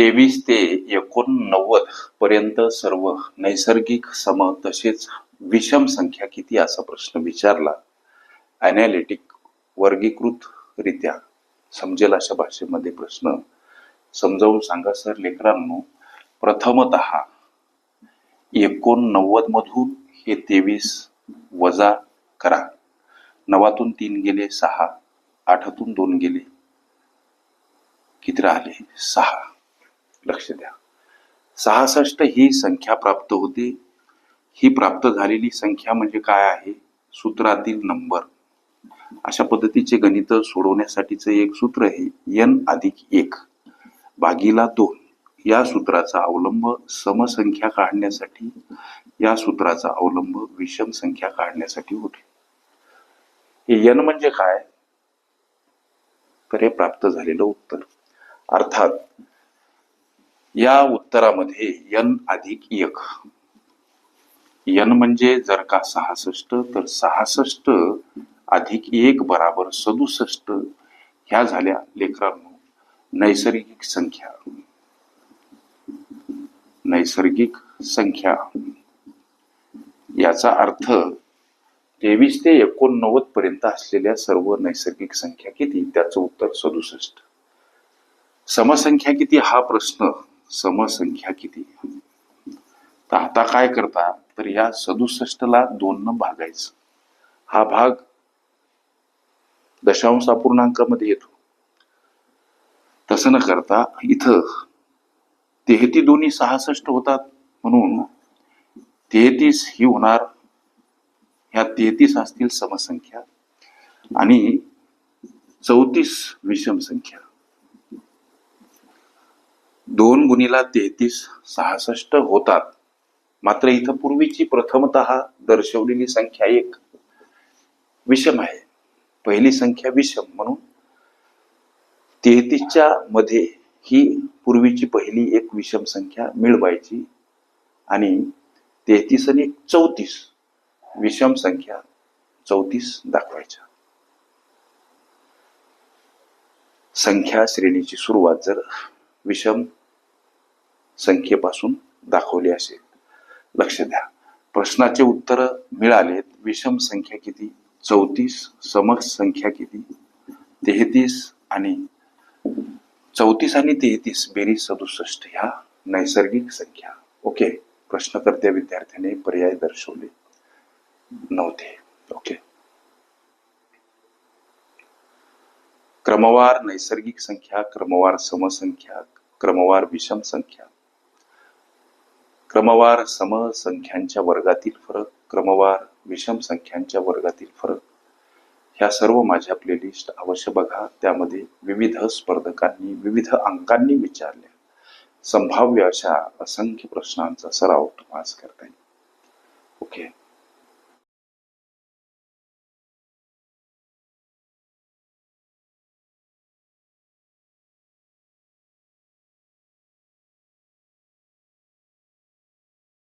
तेवीस ते एकोणनव्वद पर्यंत सर्व नैसर्गिक सम तसेच विषम संख्या किती असा प्रश्न विचारला? अनॅलिटिक वर्गीकृत रित्या समजेल अशा भाषेमध्ये प्रश्न. समजावून सांगा सर लेकरांनो. प्रथमत एकोणनव्वद मधून हे तेवीस वजा करा. नवातून तीन गेले सहा. आठातून दोन गेले. किती राहिले? सहा. लक्ष द्या. सहासष्ट ही संख्या प्राप्त होते. ही प्राप्त झालेली संख्या म्हणजे काय आहे? सूत्रातील नंबर. अशा पद्धतीचे गणित सोडवण्यासाठीचं एक सूत्र आहे एन अधिक एक. भागीला दोन. या सूत्राचा अवलंब समसंख्या काढण्यासाठी या सूत्राचा अवलंब विषम संख्या काढण्यासाठी होते. हे एन म्हणजे काय? तर हे प्राप्त झालेलं उत्तर. अर्थात या उत्तरामध्ये यन अधिक एक. यन म्हणजे जर का सहासष्ट तर सहासष्ट अधिक एक बराबर सदुसष्ट ह्या झाल्या लेकरांनो नैसर्गिक संख्या. नैसर्गिक संख्या. याचा अर्थ तेवीस ते एकोणनव्वद पर्यंत असलेल्या सर्व नैसर्गिक संख्या किती? त्याचं उत्तर सदुसष्ट. समसंख्या किती? हा प्रश्न समसंख्या किती? तर आता काय करता? तर या सदुसष्टला दोन न भागायचं. हा भाग दशांश अपूर्णांकामध्ये येतो. तसं न करता इथं तेहती दोन्ही सहासष्ट होतात म्हणून तेहतीस ही होणार ह्या तेहतीस असतील समसंख्या आणि चौतीस विषम संख्या. दोन गुणीला तेहतीस सहासष्ट होतात. मात्र इथं पूर्वीची प्रथमत दर्शवलेली संख्या एक. विषम आहे. पहिली संख्या विषम म्हणून तेहतीसच्या मध्ये ही पूर्वीची पहिली एक विषम संख्या मिळवायची आणि तेहतीस आणि एक चौतीस विषम संख्या चौतीस दाखवायच्या. संख्या श्रेणीची सुरुवात जर विषम संख्येपासून दाखवली असेल. लक्ष द्या. प्रश्नाचे उत्तर मिळालेत. विषम संख्या किती? चौतीस. समक संख्या किती? तेहतीस आणि चौतीस आणि तेहतीस बेरीज सदुसष्ट ह्या नैसर्गिक संख्या. ओके. प्रश्नकर्त्या विद्यार्थ्याने पर्याय दर्शवले. नव्हते. ओके. क्रमवार नैसर्गिक संख्या क्रमवार समसंख्या क्रमवार विषम संख्या. क्रमवार समसंख्यांच्या वर्गातील फरक क्रमवार विषम संख्यांच्या वर्गातील फरक. ह्या सर्व माझ्या प्लेलिस्ट अवश्य बघा. त्यामध्ये विविध स्पर्धकांनी विविध अंकांनी विचारल्या. संभाव्य अशा असंख्य प्रश्नांचा सराव तुम्हाला करता येईल. ओके